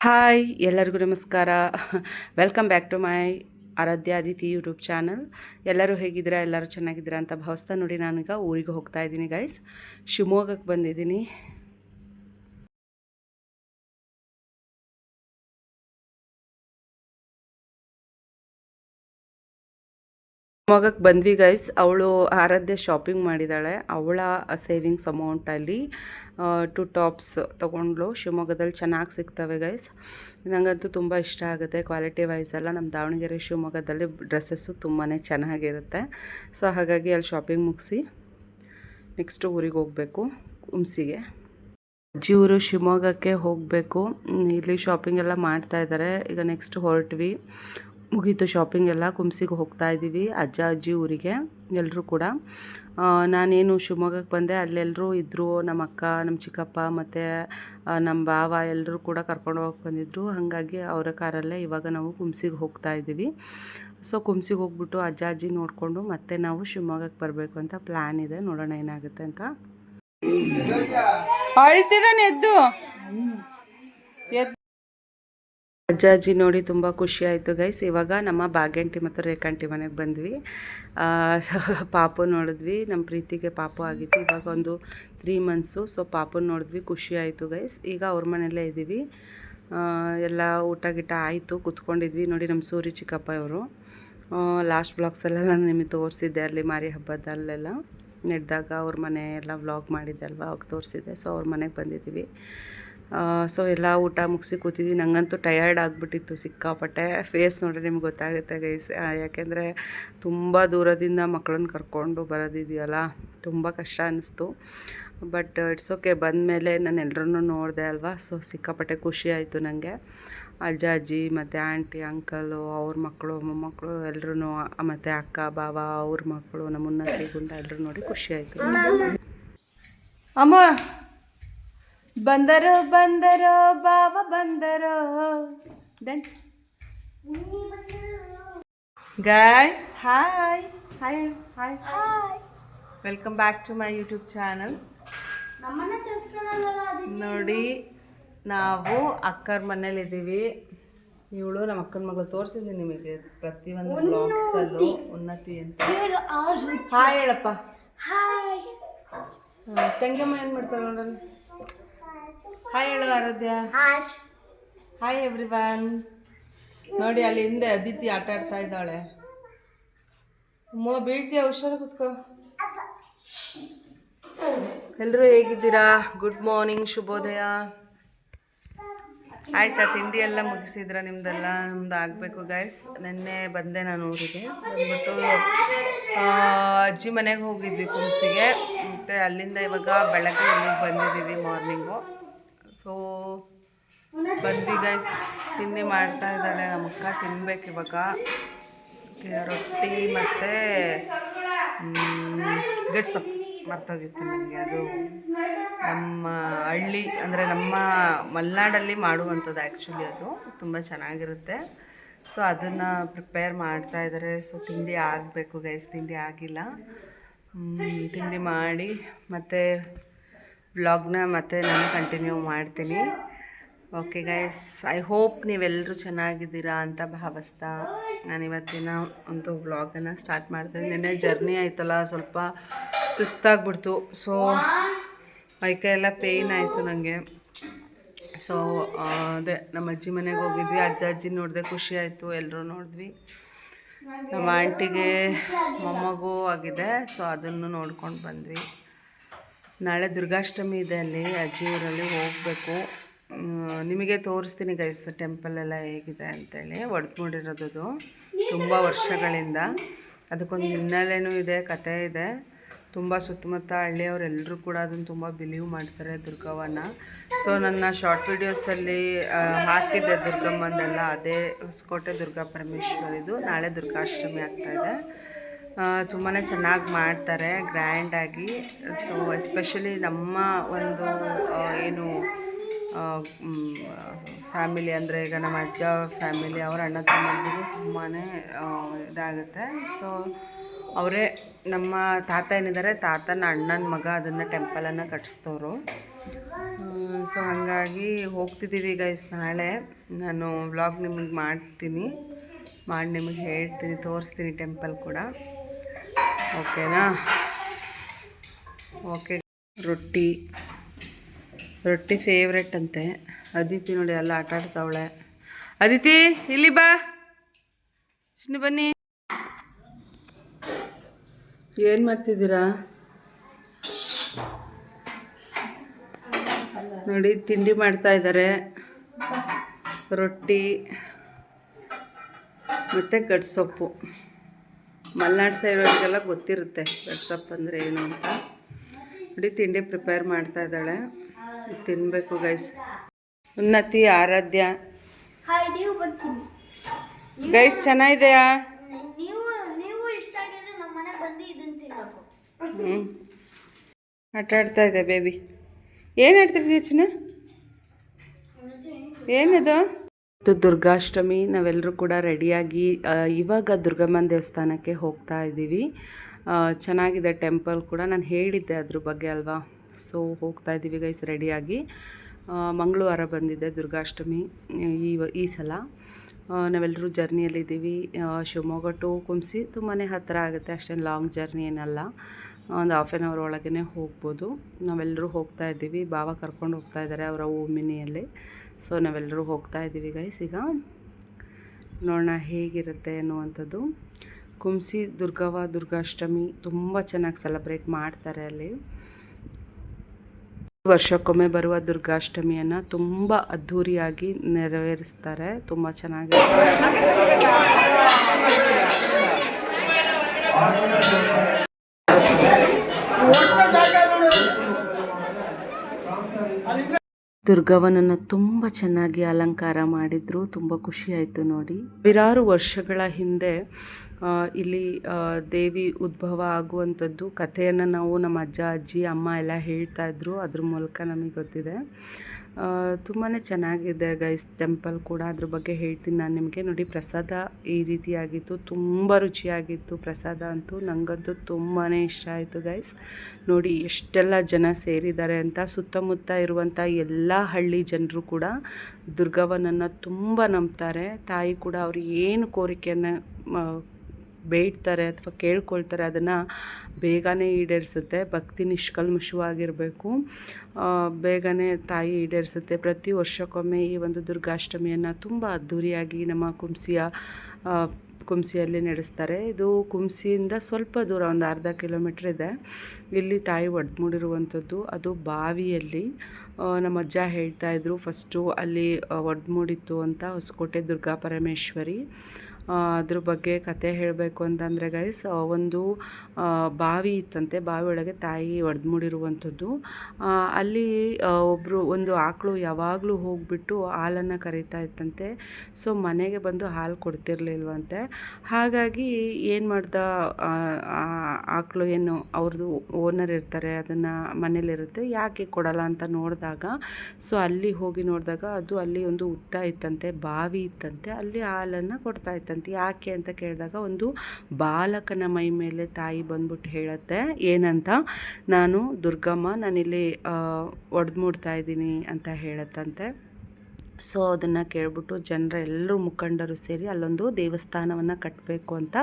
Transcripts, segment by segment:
Hi, ಎಲ್ಲರಿಗೂ ನಮಸ್ಕಾರ. Welcome back to my Aradhya Aditi YouTube channel ಎಲ್ಲರೂ ಹೇಗಿದ್ದೀರಾ? ಎಲ್ಲರೂ ಚೆನ್ನಾಗಿದ್ದೀರಾ ಅಂತ ಭಾವಿಸ್ತಾ ನೋಡಿ ನಾನೀಗ ಊರಿಗೆ ಹೋಗ್ತಾ ಇದ್ದೀನಿ ಗೈಸ್ ಶಿವಮೊಗ್ಗಕ್ಕೆ ಬಂದಿದ್ದೀನಿ. ಶಿವಮೊಗ್ಗಕ್ಕೆ ಬಂದ್ವಿ ಗೈಸ್ ಅವಳು ಆರಾಧ್ಯ ಶಾಪಿಂಗ್ ಮಾಡಿದ್ದಾಳೆ ಅವಳ ಸೇವಿಂಗ್ಸ್ ಅಮೌಂಟಲ್ಲಿ ಟು ಟಾಪ್ಸ್ ತೊಗೊಂಡ್ಲು ಶಿವಮೊಗ್ಗದಲ್ಲಿ ಚೆನ್ನಾಗಿ ಸಿಗ್ತವೆ ಗೈಸ್ ನನಗಂತೂ ತುಂಬ ಇಷ್ಟ ಆಗುತ್ತೆ ಕ್ವಾಲಿಟಿ ವೈಸ್ ಎಲ್ಲ. ನಮ್ಮ ದಾವಣಗೆರೆ ಶಿವಮೊಗ್ಗದಲ್ಲಿ ಡ್ರೆಸ್ಸಸ್ಸು ತುಂಬಾ ಚೆನ್ನಾಗಿರುತ್ತೆ. ಸೊ ಹಾಗಾಗಿ ಅಲ್ಲಿ ಶಾಪಿಂಗ್ ಮುಗಿಸಿ ನೆಕ್ಸ್ಟ್ ಊರಿಗೆ ಹೋಗಬೇಕು ಹುಮ್ಸಿಗೆ ಅಜ್ಜಿ ಊರು ಶಿವಮೊಗ್ಗಕ್ಕೆ ಹೋಗಬೇಕು. ಇಲ್ಲಿ ಶಾಪಿಂಗ್ ಎಲ್ಲ ಮಾಡ್ತಾ ಇದ್ದಾರೆ ಈಗ ನೆಕ್ಸ್ಟ್ ಹೊರಟ್ವಿ. ಮುಗೀತು ಶಾಪಿಂಗ್ ಎಲ್ಲ ಕುಂಸಿಗೆ ಹೋಗ್ತಾ ಇದ್ದೀವಿ, ಅಜ್ಜ, ಅಜ್ಜಿ ಊರಿಗೆ ಎಲ್ಲರೂ ಕೂಡ. ನಾನೇನು ಶಿವಮೊಗ್ಗಕ್ಕೆ ಬಂದೆ ಅಲ್ಲೆಲ್ಲರೂ ಇದ್ದರು ನಮ್ಮ ಅಕ್ಕ, ನಮ್ಮ ಚಿಕ್ಕಪ್ಪ ಮತ್ತು ನಮ್ಮ ಭಾವ ಎಲ್ಲರೂ ಕೂಡ ಕರ್ಕೊಂಡು ಹೋಗಕ್ಕೆ ಬಂದಿದ್ದರು ಹಾಗಾಗಿ ಅವರ ಕಾರಲ್ಲೇ ಇವಾಗ ನಾವು ಕುಂಸಿಗೆ ಹೋಗ್ತಾ ಇದ್ದೀವಿ. ಸೊ ಕುಮ್ಸಿಗೆ ಹೋಗ್ಬಿಟ್ಟು ಅಜ್ಜ, ಅಜ್ಜಿ ನೋಡಿಕೊಂಡು ಮತ್ತೆ ನಾವು ಶಿವಮೊಗ್ಗಕ್ಕೆ ಬರಬೇಕು ಅಂತ ಪ್ಲ್ಯಾನ್ ಇದೆ. ನೋಡೋಣ ಏನಾಗುತ್ತೆ ಅಂತ. ಅಳ್ತಿದ್ದಾನೆ ಎದ್ದು. ಅಜ್ಜ ಅಜ್ಜಿ ನೋಡಿ ತುಂಬ ಖುಷಿ ಆಯಿತು ಗೈಸ್ ಇವಾಗ ನಮ್ಮ ಬಾಗೇಂಟಿ ಮತ್ತು ರೇಖಾಂಟಿ ಮನೆಗೆ ಬಂದ್ವಿ. ಪಾಪು ನೋಡಿದ್ವಿ ನಮ್ಮ ಪ್ರೀತಿಗೆ ಪಾಪು ಆಗಿತ್ತು. ಇವಾಗ ಒಂದು ತ್ರೀ ಮಂತ್ಸು ಸೊ ಪಾಪು ನೋಡಿದ್ವಿ, ಖುಷಿ ಆಯಿತು ಗೈಸ್ ಈಗ ಅವ್ರ ಮನೆಯಲ್ಲೇ ಇದ್ದೀವಿ ಎಲ್ಲ ಊಟ ಗಿಟ ಆಯಿತು, ಕುತ್ಕೊಂಡಿದ್ವಿ. ನೋಡಿ ನಮ್ಮ ಸೂರಿ ಚಿಕ್ಕಪ್ಪ ಇವರು. ಲಾಸ್ಟ್ ವ್ಲಾಗ್ಸಲ್ಲೆಲ್ಲ ನಾನು ನಿಮಗೆ ತೋರಿಸಿದ್ದೆ, ಅಲ್ಲಿ ಮಾರಿ ಹಬ್ಬದಲ್ಲೆಲ್ಲ. ನೆಡ್ದಾಗ ಅವ್ರ ಮನೆ ಎಲ್ಲ ವ್ಲಾಗ್ ಮಾಡಿದ್ದೆ ಅಲ್ವಾ, ಅವಾಗ ತೋರಿಸಿದ್ದೆ. ಸೊ ಅವ್ರ ಮನೆಗೆ ಬಂದಿದ್ದೀವಿ ಸೊ ಎಲ್ಲ ಊಟ ಮುಗಿಸಿ ಕೂತಿದ್ವಿ. ನನಗಂತೂ ಟಯರ್ಡ್ ಆಗಿಬಿಟ್ಟಿತ್ತು, ಸಿಕ್ಕಾಪಟ್ಟೆ. ಫೇಸ್ ನೋಡ್ರಿ ನಿಮ್ಗೆ ಗೊತ್ತಾಗುತ್ತೆ ಗೈಸ್ ಯಾಕೆಂದರೆ ತುಂಬ ದೂರದಿಂದ ಮಕ್ಕಳನ್ನ ಕರ್ಕೊಂಡು ಬರೋದಿದೆಯಲ್ಲ, ತುಂಬ ಕಷ್ಟ ಅನ್ನಿಸ್ತು ಬಟ್ ಇಟ್ಸ್ ಓಕೆ ಬಂದಮೇಲೆ ನಾನು ಎಲ್ಲರನ್ನೂ ನೋಡಿದೆ ಅಲ್ವಾ? ಸೊ ಸಿಕ್ಕಾಪಟ್ಟೆ ಖುಷಿ ಆಯಿತು ನನಗೆ ಅಜ್ಜ, ಅಜ್ಜಿ, ಮತ್ತು ಆಂಟಿ ಅಂಕಲು ಅವ್ರ ಮಕ್ಕಳು ಮೊಮ್ಮಕ್ಕಳು ಎಲ್ಲರೂ ಮತ್ತು ಅಕ್ಕ, ಬಾವ, ಅವ್ರ ಮಕ್ಕಳು ನಮ್ಮ ಉನ್ನತಿ ಗುಂಡ ಎಲ್ಲರೂ ನೋಡಿ ಖುಷಿ ಆಯಿತು. ಅಮ್ಮ! ಬಂದರೋ ಬಂದರೋ ಬಾವ ಬಂದರೋ. Dance guys hi hi hi welcome back to my YouTube channel ನೋಡಿ ನಾವು ಅಕ್ಕರ ಮನೇಲಿ ಇದ್ದೀವಿ ಇವಳು ನಮ್ಮ ಅಕ್ಕನ ಮಗಳು ತೋರಿಸಿದ್ದೀನಿ ನಿಮಗೆ ಪ್ರತಿಯೊಂದು ಬ್ಲಾಗ್ಸಲ್ಲೂ ಉನ್ನತಿ ಅಂತ. ಹಾಯ್ ಹೇಳಪ್ಪ. ಹಾಯ್ ತಂಗಿಯಮ್ಮ ಏನು ಮಾಡ್ತಾರೆ ನೋಡಲ್ಲ ಹಾಯ್ ಹೇಳು ಆರಾಧ್ಯ. ಹಾಯ್ ಎವ್ರಿ ಬನ್ ನೋಡಿ ಅಲ್ಲಿ ಹಿಂದೆ ಅದಿತಿ ಆಟ ಆಡ್ತಾ ಇದ್ದಾಳೆ. ಅಮ್ಮ ಬೀಳ್ತೀಯ? ಹುಷಾರು ಕುತ್ಕೋ. ಎಲ್ಲರೂ ಹೇಗಿದ್ದೀರಾ? ಗುಡ್ ಮಾರ್ನಿಂಗ್ ಶುಭೋದಯ. ಆಯ್ತಾ ತಿಂಡಿ ಎಲ್ಲ ಮುಗಿಸಿದ್ರ ನಿಮ್ದೆಲ್ಲ? ನಮ್ದು ಆಗಬೇಕು ಗೈಸ್ ನಿನ್ನೆ ಬಂದೆ ನಾನು ಊರಿಗೆ. ಬಂದ್ಬಿಟ್ಟು ಅಜ್ಜಿ ಮನೆಗೆ ಹೋಗಿದ್ವಿ ಕುಂಸಿಗೆ. ಮತ್ತು ಅಲ್ಲಿಂದ ಇವಾಗ ಬೆಳಗ್ಗೆ ಇಲ್ಲಿಗೆ ಬಂದಿದ್ದೀವಿ ಮಾರ್ನಿಂಗು ಸೊ ಬಂದು ಗೈಸ್ ತಿಂಡಿ ಮಾಡ್ತಾ ಇದ್ದಾಳೆ ನಮ್ಮಕ್ಕ ತಿನ್ಬೇಕು ಇವಾಗ. ರೊಟ್ಟಿ ಮತ್ತು ಗಿಡ್ಸೊಪ್ಪು ಮರ್ತೋಗಿತ್ತು ನನಗೆ. ಅದು ನಮ್ಮ ಹಳ್ಳಿ ಅಂದರೆ ನಮ್ಮ ಮಲೆನಾಡಲ್ಲಿ ಮಾಡುವಂಥದ್ದು ಆ್ಯಕ್ಚುಲಿ ಅದು. ತುಂಬ ಚೆನ್ನಾಗಿರುತ್ತೆ. ಸೊ ಅದನ್ನು ಪ್ರಿಪೇರ್ ಮಾಡ್ತಾ ಇದ್ದಾರೆ. ಸೊ ತಿಂಡಿ ಆಗಬೇಕು ಗೈಸ್ ತಿಂಡಿ ಆಗಿಲ್ಲ. ತಿಂಡಿ ಮಾಡಿ ಮತ್ತು ವ್ಲಾಗ್ನ ಮತ್ತೆ ನಾನು ಕಂಟಿನ್ಯೂ ಮಾಡ್ತೀನಿ. ಓಕೆ ಗೈಸ್ ಐ ಹೋಪ್ ನೀವೆಲ್ಲರೂ ಚೆನ್ನಾಗಿದ್ದೀರಾ ಅಂತ ಭಾವಿಸ್ತಾ ನಾನು ಇವತ್ತಿನ ಒಂದು ವ್ಲಾಗನ್ನು ಸ್ಟಾರ್ಟ್ ಮಾಡ್ತೀನಿ. ನಿನ್ನೆ ಜರ್ನಿ ಆಯ್ತಲ್ಲ, ಸ್ವಲ್ಪ ಸುಸ್ತಾಗ್ಬಿಡ್ತು. ಸೊ ಮೈಕೈ ಎಲ್ಲ ಪೇಯ್ನ್ ಆಯಿತು ನನಗೆ ಸೊ ಅದೇ, ನಮ್ಮ ಅಜ್ಜಿ ಮನೆಗೆ ಹೋಗಿದ್ವಿ. ಅಜ್ಜ ಅಜ್ಜಿ ನೋಡಿದೆ ಖುಷಿ ಆಯಿತು. ಎಲ್ಲರೂ ನೋಡಿದ್ವಿ. ನಮ್ಮ ಆಂಟಿಗೆ ಮೊಮ್ಮಗೂ ಆಗಿದೆ. ಸೊ ಅದನ್ನು ನೋಡ್ಕೊಂಡು ಬಂದ್ವಿ. ನಾಳೆ ದುರ್ಗಾಷ್ಟಮಿ ಇದೆ ಅಲ್ಲಿ, ಅಜ್ಜಿಯೂರಲ್ಲಿ ಹೋಗಬೇಕು. ನಿಮಗೆ ತೋರಿಸ್ತೀನಿ ಗೈಸ್ ಟೆಂಪಲ್ ಎಲ್ಲ ಹೇಗಿದೆ ಅಂತೇಳಿ ಒಡ್ಕೊಂಡಿರೋದು ತುಂಬ ವರ್ಷಗಳಿಂದ. ಅದಕ್ಕೊಂದು ಹಿನ್ನೆಲೆನೂ ಇದೆ ಕತೆ ಇದೆ. ತುಂಬ ಸುತ್ತಮುತ್ತ ಹಳ್ಳಿಯವರೆಲ್ಲರೂ ಕೂಡ ಅದನ್ನು ತುಂಬ ಬಿಲೀವ್ ಮಾಡ್ತಾರೆ ದುರ್ಗವ್ವನ ಸೊ ನನ್ನ ಶಾರ್ಟ್ ವಿಡಿಯೋಸಲ್ಲಿ ಹಾಕಿದ್ದೆ ದುರ್ಗಮ್ಮನೆಲ್ಲ ಅದೇ ಹೊಸಕೋಟೆ ದುರ್ಗಾ ಪರಮೇಶ್ವರಿದು. ನಾಳೆ ದುರ್ಗಾಷ್ಟಮಿ ಆಗ್ತಾಯಿದೆ ತುಂಬಾ ಚೆನ್ನಾಗಿ ಮಾಡ್ತಾರೆ ಗ್ರ್ಯಾಂಡಾಗಿ ಸೊ ಎಸ್ಪೆಷಲಿ ನಮ್ಮ ಒಂದು ಏನು ಫ್ಯಾಮಿಲಿ ಅಂದರೆ ಈಗ ನಮ್ಮ ಅಜ್ಜ ಫ್ಯಾಮಿಲಿ ಅವರ ಅಣ್ಣ ತಮ್ಮಂದಿರು ತುಂಬಾ ಇದಾಗುತ್ತೆ. ಸೊ ಅವರೇ ನಮ್ಮ ತಾತ ಏನಿದ್ದಾರೆ ತಾತನ ಅಣ್ಣನ ಮಗ ಅದನ್ನು ಟೆಂಪಲನ್ನು ಕಟ್ಟಿಸ್ತವ್ರು ಸೊ ಹಾಗಾಗಿ ಹೋಗ್ತಿದ್ದೀವಿ ಗೈಸ್ ನಾಳೆ. ನಾನು ವ್ಲಾಗ್ ನಿಮಗೆ ಮಾಡ್ತೀನಿ. ಮಾಡಿ ನಿಮಗೆ ಹೇಳ್ತೀನಿ, ತೋರಿಸ್ತೀನಿ ಟೆಂಪಲ್ ಕೂಡ. ಓಕೆನಾ? ಓಕೆ. ರೊಟ್ಟಿ. ರೊಟ್ಟಿ ಫೇವ್ರೆಟ್ ಅಂತೆ. ಅದಿತಿ ನೋಡಿ ಎಲ್ಲ ಆಟ ಆಡ್ತಾವಳೆ. ಅದಿತಿ, ಇಲ್ಲಿ ಬಾ. ಚಿನ್ನ ಬನ್ನಿ. ಏನು ಮಾಡ್ತಿದ್ದೀರಾ? ನೋಡಿ, ತಿಂಡಿ ಮಾಡ್ತಾ ಇದ್ದಾರೆ ರೊಟ್ಟಿ ಮತ್ತು ಗಡ್ಸೊಪ್ಪು ಮಲೆನಾಡು ಅವರಿಗೆಲ್ಲ ಗೊತ್ತಿರುತ್ತೆ ಗಡ್ಸೊಪ್ಪು ಅಂದರೆ ಏನು ಅಂತ. ನೋಡಿ ತಿಂಡಿ ಪ್ರಿಪೇರ್ ಮಾಡ್ತಾ ಇದ್ದಾಳೆ. ತಿನ್ನಬೇಕು ಗೈಸ್ ಉನ್ನತಿ ಆರಾಧ್ಯ. ಗೈಸ್ ಚೆನ್ನಾಗಿದೆಯಾ? ಹ್ಞೂ ಆಟ ಆಡ್ತಾ ಇದೆ ಬೇಬಿ ಏನು ಹೇಳ್ತಿರ್ತೀಯ ಚಿನ್ನ ಏನದು? ಇದು ದುರ್ಗಾಷ್ಟಮಿ ನಾವೆಲ್ಲರೂ ಕೂಡ ರೆಡಿಯಾಗಿ ಇವಾಗ ದುರ್ಗಮ್ಮನ ದೇವಸ್ಥಾನಕ್ಕೆ ಹೋಗ್ತಾ ಇದ್ದೀವಿ. ಚೆನ್ನಾಗಿದೆ ಟೆಂಪಲ್ ಕೂಡ. ನಾನು ಹೇಳಿದ್ದೆ ಅದ್ರ ಬಗ್ಗೆ ಅಲ್ವಾ? ಸೊ ಹೋಗ್ತಾ ಇದ್ದೀವಿ ಗೈಸ್ ರೆಡಿಯಾಗಿ. ಮಂಗಳವಾರ ಬಂದಿದೆ ದುರ್ಗಾಷ್ಟಮಿ, ಈ ಈ ಸಲ. ನಾವೆಲ್ಲರೂ ಜರ್ನಿಯಲ್ಲಿದ್ದೀವಿ. ಶಿವಮೊಗ್ಗ ಟು ಕುಂಸಿ ತುಂಬಾ ಹತ್ತಿರ ಆಗುತ್ತೆ. ಅಷ್ಟೇನು ಲಾಂಗ್ ಜರ್ನಿ ಏನಲ್ಲ. ಒಂದು ಹಾಫ್ ಆನ್ ಅವರ್ ಒಳಗೇ ಹೋಗ್ಬೋದು. ನಾವೆಲ್ಲರೂ ಹೋಗ್ತಾ ಇದ್ದೀವಿ. ಬಾವ ಕರ್ಕೊಂಡು ಹೋಗ್ತಾ ಇದ್ದಾರೆ ಅವರ ಓಮಿನಿಯಲ್ಲಿ ಸೊ ನಾವೆಲ್ಲರೂ ಹೋಗ್ತಾ ಇದ್ದೀವಿ ಗೈಸ್ ಈಗ. ನೋಡೋಣ ಹೇಗಿರುತ್ತೆ ಅನ್ನುವಂಥದ್ದು. ಕುಂಸಿ ದುರ್ಗವ ದುರ್ಗಾಷ್ಟಮಿ ತುಂಬ ಚೆನ್ನಾಗಿ ಸೆಲೆಬ್ರೇಟ್ ಮಾಡ್ತಾರೆ ಅಲ್ಲಿ. ವರ್ಷಕ್ಕೊಮ್ಮೆ ಬರುವ ದುರ್ಗಾಷ್ಟಮಿಯನ್ನು ತುಂಬ ಅದ್ಧೂರಿಯಾಗಿ ನೆರವೇರಿಸ್ತಾರೆ. ತುಂಬ ಚೆನ್ನಾಗಿ ದುರ್ಗವನನ್ನು ತುಂಬ ಚೆನ್ನಾಗಿ ಅಲಂಕಾರ ಮಾಡಿದ್ರು ತುಂಬ ಖುಷಿ ಆಯಿತು ನೋಡಿ. ಸಾವಿರಾರು ವರ್ಷಗಳ ಹಿಂದೆ ಇಲ್ಲಿ ದೇವಿ ಉದ್ಭವ ಆಗುವಂಥದ್ದು. ಕಥೆಯನ್ನು ನಾವು ನಮ್ಮ ಅಜ್ಜ, ಅಜ್ಜಿ, ಅಮ್ಮ ಎಲ್ಲ ಹೇಳ್ತಾ ಇದ್ರು. ಅದ್ರ ಮೂಲಕ ನಮಗೆ ಗೊತ್ತಿದೆ. ತುಂಬಾ ಚೆನ್ನಾಗಿದೆ ಗೈಸ್ ಟೆಂಪಲ್ ಕೂಡ. ಅದ್ರ ಬಗ್ಗೆ ಹೇಳ್ತೀನಿ ನಾನು ನಿಮಗೆ. ನೋಡಿ, ಪ್ರಸಾದ ಈ ರೀತಿಯಾಗಿತ್ತು. ತುಂಬ ರುಚಿಯಾಗಿತ್ತು ಪ್ರಸಾದ ಅಂತೂ. ನನಗಂತೂ ತುಂಬಾ ಇಷ್ಟ ಆಯಿತು ಗೈಸ್. ನೋಡಿ, ಎಷ್ಟೆಲ್ಲ ಜನ ಸೇರಿದ್ದಾರೆ ಅಂತ. ಸುತ್ತಮುತ್ತ ಇರುವಂಥ ಎಲ್ಲ ಹಳ್ಳಿ ಜನರು ಕೂಡ ದುರ್ಗವ್ವನನ್ನು ತುಂಬ ನಂಬ್ತಾರೆ. ತಾಯಿ ಕೂಡ ಅವ್ರು ಏನು ಕೋರಿಕೆಯನ್ನು ಬೇಡ್ತಾರೆ ಅಥವಾ ಕೇಳ್ಕೊಳ್ತಾರೆ, ಅದನ್ನು ಬೇಗನೆ ಈಡೇರಿಸುತ್ತೆ. ಭಕ್ತಿ ನಿಷ್ಕಲ್ಮಶವಾಗಿರಬೇಕು. ಬೇಗನೆ ತಾಯಿ ಈಡೇರಿಸುತ್ತೆ. ಪ್ರತಿ ವರ್ಷಕ್ಕೊಮ್ಮೆ ಈ ಒಂದು ದುರ್ಗಾಷ್ಟಮಿಯನ್ನು ತುಂಬ ಅದ್ಧೂರಿಯಾಗಿ ನಮ್ಮ ಕುಂಸಿಯ ಕುಂಸಿಯಲ್ಲಿ ನಡೆಸ್ತಾರೆ. ಇದು ಕುಂಸಿಯಿಂದ ಸ್ವಲ್ಪ ದೂರ, ಒಂದು ಅರ್ಧ ಕಿಲೋಮೀಟ್ರ್ ಇದೆ. ಇಲ್ಲಿ ತಾಯಿ ಒಡ್ಮೂಡಿರುವಂಥದ್ದು, ಅದು ಬಾವಿಯಲ್ಲಿ. ನಮ್ಮ ಅಜ್ಜ ಹೇಳ್ತಾ ಇದ್ರು, ಫಸ್ಟು ಅಲ್ಲಿ ಒಡ್ಮೂಡಿತ್ತು ಅಂತ ಹೊಸಕೋಟೆ ದುರ್ಗಾ ಪರಮೇಶ್ವರಿ ಅದ್ರ ಬಗ್ಗೆ ಕತೆ ಹೇಳಬೇಕು ಅಂತಂದರೆ ಗೈಸ್ ಒಂದು ಬಾವಿ ಇತ್ತಂತೆ. ಬಾವಿ ಒಳಗೆ ತಾಯಿ ಒಡೆದ್ಮೂಡಿರುವಂಥದ್ದು. ಅಲ್ಲಿ ಒಬ್ಬರು ಒಂದು ಆಕಳು ಯಾವಾಗಲೂ ಹೋಗಿಬಿಟ್ಟು ಹಾಲನ್ನು ಕರೀತಾ ಇತ್ತಂತೆ. ಸೊ ಮನೆಗೆ ಬಂದು ಹಾಲು ಕೊಡ್ತಿರ್ಲಿಲ್ವಂತೆ. ಹಾಗಾಗಿ ಏನು ಮಾಡ್ದ ಆಕಳು ಏನು ಅವ್ರದ್ದು ಓನರ್ ಇರ್ತಾರೆ, ಅದನ್ನು ಮನೇಲಿರುತ್ತೆ, ಯಾಕೆ ಕೊಡಲ್ಲ ಅಂತ ನೋಡಿದಾಗ ಸೊ ಅಲ್ಲಿ ಹೋಗಿ ನೋಡಿದಾಗ, ಅದು ಅಲ್ಲಿ ಒಂದು ಉತ್ತ ಇತ್ತಂತೆ, ಬಾವಿ ಇತ್ತಂತೆ. ಅಲ್ಲಿ ಹಾಲನ್ನು ಕೊಡ್ತಾ ಇತ್ತಂತೆ. ಯಾಕೆ ಅಂತ ಕೇಳಿದಾಗ ಒಂದು ಬಾಲಕನ ಮೈ ಮೇಲೆ ತಾಯಿ ಬಂದ್ಬಿಟ್ಟು ಹೇಳುತ್ತೆ, ಏನಂತ? ನಾನು ದುರ್ಗಮ್ಮ, ನಾನಿಲ್ಲಿ ಒಡೆದ್ಮೂಡ್ತಾ ಇದ್ದೀನಿ ಅಂತ ಹೇಳತ್ತಂತೆ. ಸೊ, ಅದನ್ನು ಕೇಳ್ಬಿಟ್ಟು ಜನರ ಎಲ್ಲರೂ ಮುಖಂಡರು ಸೇರಿ ಅಲ್ಲೊಂದು ದೇವಸ್ಥಾನವನ್ನು ಕಟ್ಟಬೇಕು ಅಂತ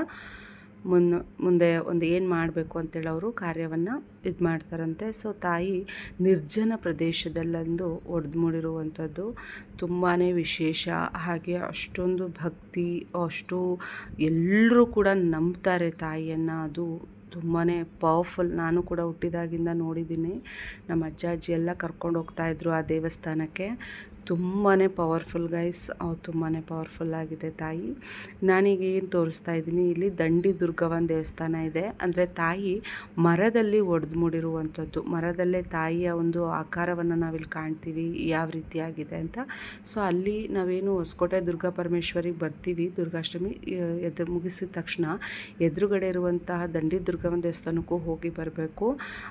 ಮುನ್ ಮುಂದೆ ಒಂದು ಏನು ಮಾಡಬೇಕು ಅಂತೇಳಿ ಅವರು ಕಾರ್ಯವನ್ನು ಇದು ಮಾಡ್ತಾರಂತೆ. ಸೊ ತಾಯಿ ನಿರ್ಜನ ಪ್ರದೇಶದಲ್ಲಂದು ಒಡೆದ್ಮೂಡಿರುವಂಥದ್ದು ತುಂಬಾ ವಿಶೇಷ. ಹಾಗೆ ಅಷ್ಟೊಂದು ಭಕ್ತಿ, ಅಷ್ಟು ಎಲ್ಲರೂ ಕೂಡ ನಂಬ್ತಾರೆ ತಾಯಿಯನ್ನು. ಅದು ತುಂಬಾ ಪವರ್ಫುಲ್. ನಾನು ಕೂಡ ಹುಟ್ಟಿದಾಗಿಂದ ನೋಡಿದ್ದೀನಿ. ನಮ್ಮ ಅಜ್ಜ ಅಜ್ಜಿ ಎಲ್ಲ ಕರ್ಕೊಂಡು ಹೋಗ್ತಾಯಿದ್ರು ಆ ದೇವಸ್ಥಾನಕ್ಕೆ. ತುಂಬಾ ಪವರ್ಫುಲ್ ಗೈಸ್ ತುಂಬಾ ಪವರ್ಫುಲ್ ಆಗಿದೆ ತಾಯಿ. ನಾನೀಗ ಏನು ತೋರಿಸ್ತಾ ಇದ್ದೀನಿ, ಇಲ್ಲಿ ದಂಡಿ ದುರ್ಗವನ ದೇವಸ್ಥಾನ ಇದೆ. ಅಂದರೆ ತಾಯಿ ಮರದಲ್ಲಿ ಒಡೆದು ಮೂಡಿರುವಂಥದ್ದು. ಮರದಲ್ಲೇ ತಾಯಿಯ ಒಂದು ಆಕಾರವನ್ನು ನಾವಿಲ್ಲಿ ಕಾಣ್ತೀವಿ, ಯಾವ ರೀತಿಯಾಗಿದೆ ಅಂತ. ಸೊ ಅಲ್ಲಿ ನಾವೇನು ಹೊಸಕೋಟೆ ದುರ್ಗಾ ಪರಮೇಶ್ವರಿಗೆ ಬರ್ತೀವಿ, ದುರ್ಗಾಷ್ಟಮಿ ಎದು, ಮುಗಿಸಿದ ತಕ್ಷಣ ಎದುರುಗಡೆ ಇರುವಂತಹ ದಂಡಿ ದುರ್ಗವನ ದೇವಸ್ಥಾನಕ್ಕೂ ಹೋಗಿ ಬರಬೇಕು.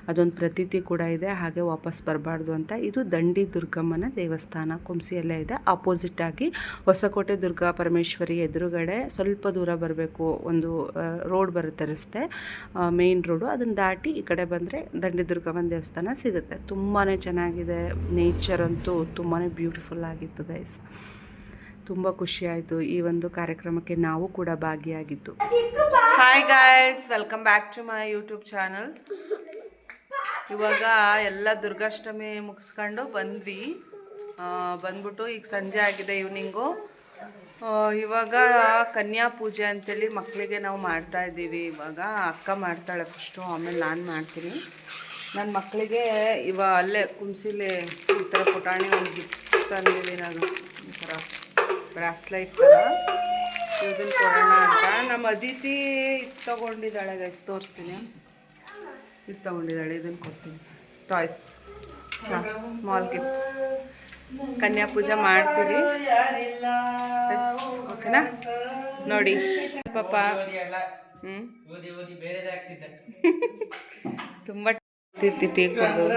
ಅದೊಂದು ಪ್ರತೀತಿ ಕೂಡ ಇದೆ, ಹಾಗೆ ವಾಪಸ್ ಬರಬಾರ್ದು ಅಂತ. ಇದು ದಂಡಿ ದುರ್ಗಮ್ಮನ ದೇವಸ್ಥಾನ. ಕುಂಸಿಯಲ್ಲೇ ಇದೆ. ಆಪೋಸಿಟ್ ಆಗಿ ಹೊಸಕೋಟೆ ದುರ್ಗಾ ಪರಮೇಶ್ವರಿ ಎದುರುಗಡೆ ಸ್ವಲ್ಪ ದೂರ ಬರಬೇಕು, ಒಂದು ರೋಡ್ ಬರುತ್ತೆ ರಸ್ತೆ ಮೇನ್ ರೋಡು ಅದನ್ನು ದಾಟಿ ಈ ಕಡೆ ಬಂದರೆ ದಂಡಿದುರ್ಗಮ್ಮನ ದೇವಸ್ಥಾನ ಸಿಗುತ್ತೆ. ತುಂಬಾ ಚೆನ್ನಾಗಿದೆ. ನೇಚರ್ ಅಂತೂ ತುಂಬಾ ಬ್ಯೂಟಿಫುಲ್ ಆಗಿತ್ತು ಗೈಸ್ ತುಂಬ ಖುಷಿಯಾಯಿತು ಈ ಒಂದು ಕಾರ್ಯಕ್ರಮಕ್ಕೆ ನಾವು ಕೂಡ ಭಾಗಿಯಾಗಿದ್ದು. Hi guys welcome back to my YouTube channel ಇವಾಗ ಎಲ್ಲ ದುರ್ಗಾಷ್ಟಮಿ ಮುಗಿಸ್ಕೊಂಡು ಬಂದ್ವಿ. ಬಂದ್ಬಿಟ್ಟು ಈಗ ಸಂಜೆ ಆಗಿದೆ ಈವ್ನಿಂಗು ಇವಾಗ ಕನ್ಯಾ ಪೂಜೆ ಅಂತೇಳಿ ಮಕ್ಕಳಿಗೆ ನಾವು ಮಾಡ್ತಾ ಇದ್ದೀವಿ. ಇವಾಗ ಅಕ್ಕ ಮಾಡ್ತಾಳೆ ಫಸ್ಟು ಆಮೇಲೆ ನಾನು ಮಾಡ್ತೀನಿ. ನನ್ನ ಮಕ್ಕಳಿಗೆ ಇವ ಅಲ್ಲೇ ಕುಂಸಿಲಿ ಈ ಥರ ಪುಟಾಣಿ ಒಂದು ಗಿಫ್ಟ್ಸ್ ತಂದಿದ್ದೀನಿ ನಾನು. ಈ ಥರ ಬ್ರಾಸ್ಲೈಟ್ ಥರ ಇದನ್ನ ಕೊಡೋಣ ಅಂತ. ನಮ್ಮ ಅದಿತಿ ಇದು ತೊಗೊಂಡಿದ್ದಾಳೆ ಗೈಸ್ ತೋರಿಸ್ತೀನಿ. ಇದು ತೊಗೊಂಡಿದ್ದಾಳೆ ಇದನ್ನು ಕೊಡ್ತೀನಿ. ಟಾಯ್ಸ್ ಸ್ಮಾಲ್ ಗಿಫ್ಟ್ಸ್ ಕನ್ಯಾ ಪೂಜೆ ಮಾಡ್ತೀವಿ ಓಕೆನಾ ನೋಡಿ. ಪಾಪ. ಹ್ಞೂ ತುಂಬ ಟೀ ಟೀ ಕುಡ್ದು.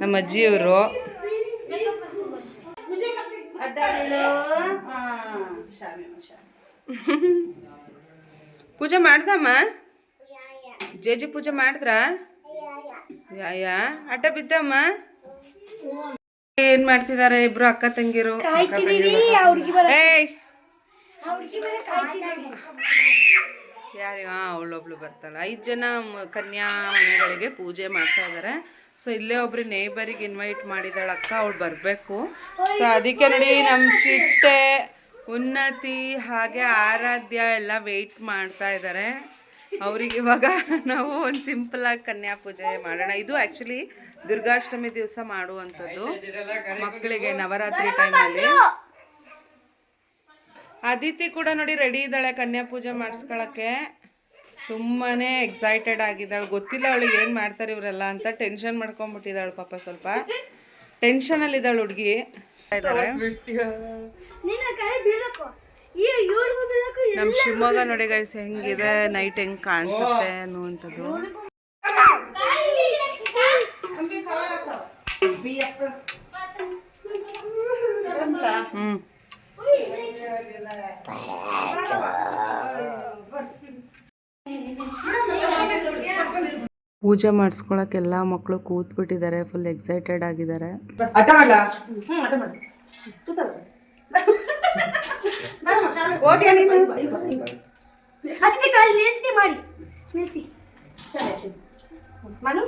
ನಮ್ಮ ಅಜ್ಜಿಯವರು. ಪೂಜೆ ಮಾಡ್ದಮ್ಮ? ಜೇಜಿ ಪೂಜೆ ಮಾಡಿದ್ರ? ಯಾ ಅಡ್ಡ ಬಿದ್ದಮ್ಮ? ಏನ್ ಮಾಡ್ತಿದಾರೆ ಇಬ್ರು ಅಕ್ಕ ತಂಗಿರು? ಏಯ್! ಯಾರು ಹಾಂ ಅವಳೊಬ್ಳು ಬರ್ತಾಳೆ. ಐದು ಜನ ಕನ್ಯಾ ಮನೆಗಳಿಗೆ ಪೂಜೆ ಮಾಡ್ತಾ ಇದ್ದಾರೆ ಸೊ ಇಲ್ಲೇ ಒಬ್ರು ನೇಬರಿಗೆ ಇನ್ವೈಟ್ ಮಾಡಿದಾಳ ಅಕ್ಕ ಅವಳು ಬರಬೇಕು. ಸೊ ಅದಕ್ಕೆ ನೋಡಿ ನಮ್ಮ ಚಿಟ್ಟೆ ಉನ್ನತಿ ಹಾಗೆ ಆರಾಧ್ಯ ಎಲ್ಲ ವೆಯ್ಟ್ ಮಾಡ್ತಾ ಇದ್ದಾರೆ ಅವ್ರಿಗೆ ಇವಾಗ ನಾವು ಒಂದು ಆಗಿ ಕನ್ಯಾ ಪೂಜೆ ಮಾಡೋಣ. ಇದು ಆ್ಯಕ್ಚುಲಿ ದುರ್ಗಾಷ್ಟಮಿ ದಿವಸ ಮಾಡುವಂಥದ್ದು. ಮಕ್ಕಳಿಗೆ ನವರಾತ್ರಿ ಟೈಮಲ್ಲಿ ಅದಿತಿ ಕೂಡ ನೋಡಿ ರೆಡಿ ಇದ್ದಾಳೆ ಕನ್ಯಾ ಪೂಜೆ ಮಾಡಿಸ್ಕೊಳಕ್ಕೆ. ತುಂಬಾ ಎಕ್ಸೈಟೆಡ್ ಆಗಿದ್ದಾಳೆ. ಗೊತ್ತಿಲ್ಲ ಅವಳಿಗೆ ಏನು ಮಾಡ್ತಾರೆ ಇವರೆಲ್ಲ ಅಂತ ಟೆನ್ಷನ್ ಮಾಡ್ಕೊಂಡ್ಬಿಟ್ಟಿದ್ದಾಳೆ ಪಾಪ ಸ್ವಲ್ಪ. ಟೆನ್ಷನಲ್ಲಿದ್ದಾಳೆ ಹುಡುಗಿ. ನಮ್ಮ ಶಿವಮೊಗ್ಗ ನೋಡಿ ಗೈಸ್ ಹೆಂಗಿದೆ? ನೈಟ್ ಹೆಂಗೆ ಕಾಣಿಸುತ್ತೆ ಅನ್ನುವಂಥದ್ದು. ಹ್ಮ್. ಪೂಜೆ ಮಾಡಿಸ್ಕೊಳಕ್ಕೆ ಎಲ್ಲ ಮಕ್ಕಳು ಕೂತ್ಬಿಟ್ಟಿದ್ದಾರೆ ಫುಲ್ ಎಕ್ಸೈಟೆಡ್ ಆಗಿದ್ದಾರೆ. ಮಾಡಿ.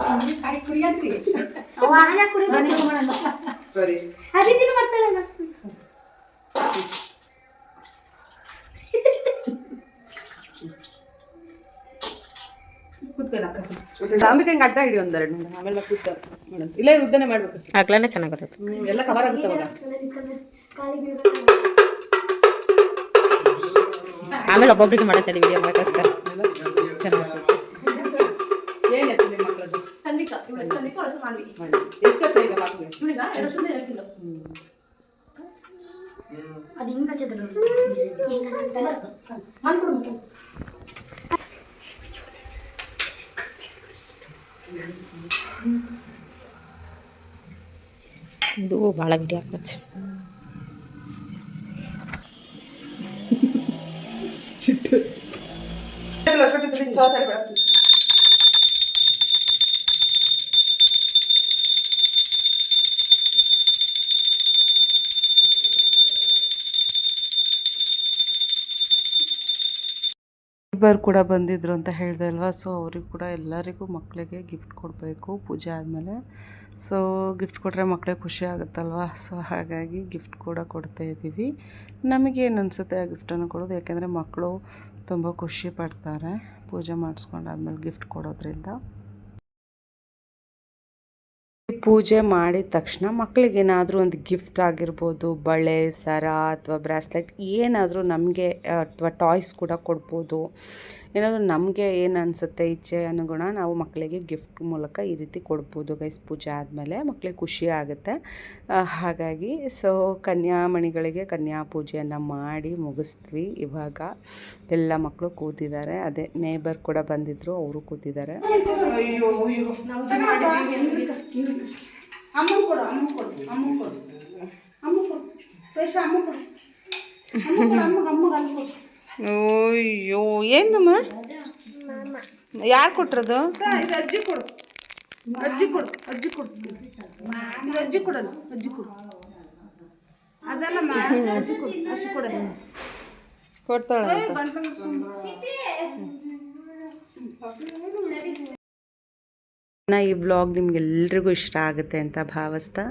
ಹಾಲೆ ಕುಡಿಬೇಕು. ಮಾಡ್ತಾಳೆ ಹಿಂಗೆ ಅಡ್ಡ ಹಿಡಿ ಒಂದೆರಡು ಆಮೇಲೆ ಕೂತ ಮೇಡಮ್ ಇಲ್ಲೇ ಉದ್ದನೆ ಮಾಡ್ಬೇಕು ಆಗ್ಲೇ ಚೆನ್ನಾಗಿರುತ್ತೆ ಹ್ಮ್, ಎಲ್ಲ ಕವರ್ ಆಗುತ್ತೆ ಅವಾಗ. ಆಮೇಲೆ ಒಬ್ಬೊಬ್ರಿಗೆ ಮಾಡತ್ತೆ ವಿಡಿಯೋ ಮಾಡೋಕ್ಕೋಸ್ಕರ ಚೆನ್ನಾಗಿರುತ್ತೆ ಎಷ್ಟು ವರ್ಷ ಈಗ ಪಾಪುಗೆ ಹ್ಮ್. ಅದು ಹಿಂಗ್ ಹಚ್ಚೋದು ನೋಡಿ. ಹಿಂಗ್ ಹಚ್ಚೋದು. ಇದು ಭಾಳ ವಿಡಿಯೋ ಆಗ್ತದೆ ಇಬ್ಬರು ಕೂಡ ಬಂದಿದ್ರು ಅಂತ ಹೇಳಿದೆ ಅಲ್ವಾ? ಸೊ ಅವ್ರಿಗೆ ಕೂಡ ಎಲ್ಲರಿಗೂ ಮಕ್ಕಳಿಗೆ ಗಿಫ್ಟ್ ಕೊಡಬೇಕು, ಪೂಜೆ ಆದಮೇಲೆ. ಸೊ ಗಿಫ್ಟ್ ಕೊಟ್ಟರೆ ಮಕ್ಕಳಿಗೆ ಖುಷಿ ಆಗುತ್ತಲ್ವಾ? ಸೊ ಹಾಗಾಗಿ ಗಿಫ್ಟ್ ಕೂಡ ಕೊಡ್ತಾ ಇದ್ದೀವಿ. ನಮಗೇನು ಅನಿಸುತ್ತೆ ಆ ಗಿಫ್ಟನ್ನು ಕೊಡೋದು? ಯಾಕೆಂದರೆ ಮಕ್ಕಳು ತುಂಬ ಖುಷಿ ಪಡ್ತಾರೆ ಪೂಜೆ ಮಾಡಿಸ್ಕೊಂಡಾದ್ಮೇಲೆ ಗಿಫ್ಟ್ ಕೊಡೋದ್ರಿಂದ. ಪೂಜೆ ಮಾಡಿದ ತಕ್ಷಣ ಮಕ್ಕಳಿಗೆ ಏನಾದರೂ ಒಂದು ಗಿಫ್ಟ್ ಆಗಿರ್ಬೋದು, ಬಳೆ, ಸರ ಅಥವಾ ಬ್ರಾಸ್ಲೆಟ್ ಏನಾದರೂ ನಮಗೆ ಅಥವಾ ಟಾಯ್ಸ್ ಕೂಡ ಕೊಡ್ಬೋದು. ಏನಾದರೂ ನಮಗೆ ಏನು ಅನಿಸುತ್ತೆ ಇಚ್ಛೆ, ಅನುಗುಣ ನಾವು ಮಕ್ಕಳಿಗೆ ಗಿಫ್ಟ್ ಮೂಲಕ ಈ ರೀತಿ ಕೊಡ್ಬೋದು ಗೈಸ್ ಪೂಜೆ ಆದಮೇಲೆ ಮಕ್ಕಳಿಗೆ ಖುಷಿ ಆಗುತ್ತೆ. ಹಾಗಾಗಿ ಸೊ ಕನ್ಯಾಮಣಿಗಳಿಗೆ ಕನ್ಯಾ ಪೂಜೆಯನ್ನು ಮಾಡಿ ಮುಗಿಸ್ತೀವಿ ಇವಾಗ ಎಲ್ಲ ಮಕ್ಕಳು ಕೂತಿದ್ದಾರೆ. ಅದೇ ನೇಬರ್ ಕೂಡ ಬಂದಿದ್ದರು ಅವರು ಕೂತಿದ್ದಾರೆ. ಅಮ್ಮ ಕೊಡು. ಅಯ್ಯೋ ಏನಮ್ಮ ಯಾರು ಕೊಟ್ರದು? ಇದು ಅಜ್ಜಿ ಕೊಡು. ಅಜ್ಜಿ ಕೊಡು ಅಜ್ಜಿ ಕೊಡು. ಇದು ಅಜ್ಜಿ ಕೊಡಲ್ಲ ಅಜ್ಜಿ ಕೊಡು. ಅದಲ್ಲಮ್ಮ ಅಜ್ಜಿ ಕೊಡು ಅಜ್ಜಿ ಕೊಡಲ್ಲ ಕೊಡ್ತಾಳೆ ನಾ ಈ ಬ್ಲಾಗ್ ನಿಮಗೆಲ್ರಿಗೂ ಇಷ್ಟ ಆಗುತ್ತೆ ಅಂತ ಭಾವಿಸ್ತಾ.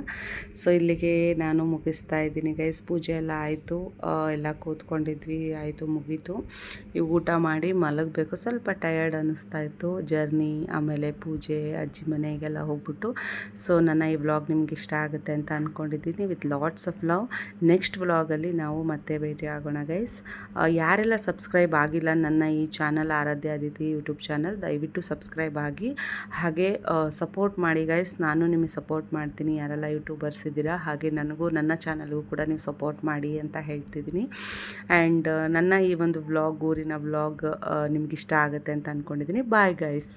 ಸೊ ಇಲ್ಲಿಗೆ ನಾನು ಮುಗಿಸ್ತಾ ಇದ್ದೀನಿ ಗೈಸ್ ಪೂಜೆ ಎಲ್ಲ ಆಯಿತು. ಎಲ್ಲ ಕೂತ್ಕೊಂಡಿದ್ವಿ. ಆಯಿತು, ಮುಗೀತು. ಈ ಊಟ ಮಾಡಿ ಮಲಗಬೇಕು. ಸ್ವಲ್ಪ ಟಯರ್ಡ್ ಅನ್ನಿಸ್ತಾ ಇತ್ತು. ಜರ್ನಿ ಆಮೇಲೆ ಪೂಜೆ, ಅಜ್ಜಿ ಮನೆಗೆಲ್ಲ ಹೋಗ್ಬಿಟ್ಟು. ಸೊ ನನ್ನ ಈ ಬ್ಲಾಗ್ ನಿಮ್ಗೆ ಇಷ್ಟ ಆಗುತ್ತೆ ಅಂತ ಅಂದ್ಕೊಂಡಿದ್ದೀನಿ with lots of love next ವ್ಲಾಗಲ್ಲಿ ನಾವು ಮತ್ತೆ ಭೇಟಿ ಆಗೋಣ ಗೈಸ್ ಯಾರೆಲ್ಲ ಸಬ್ಸ್ಕ್ರೈಬ್ ಆಗಿಲ್ಲ ನನ್ನ ಈ channel Aradhya Aditi YouTube channel ದಯವಿಟ್ಟು ಸಬ್ಸ್ಕ್ರೈಬ್ ಆಗಿ. ಹಾಗೆ ಸಪೋರ್ಟ್ ಮಾಡಿ ಗೈಸ್ ನಾನು ನಿಮಗೆ ಸಪೋರ್ಟ್ ಮಾಡ್ತೀನಿ. ಯಾರೆಲ್ಲ ಯೂಟ್ಯೂಬರ್ಸ್ ಇದ್ದೀರಾ, ಹಾಗೆ ನನಗೂ, ನನ್ನ ಚಾನಲ್ಗೂ ಕೂಡ ನೀವು ಸಪೋರ್ಟ್ ಮಾಡಿ ಅಂತ ಹೇಳ್ತಿದ್ದೀನಿ. ಆ್ಯಂಡ್ ನನ್ನ ಈ ಒಂದು ವ್ಲಾಗ್ ಊರಿನ ವ್ಲಾಗ್ ನಿಮ್ಗೆ ಇಷ್ಟ ಆಗುತ್ತೆ ಅಂತ ಅಂದ್ಕೊಂಡಿದ್ದೀನಿ ಬಾಯ್ ಗೈಸ್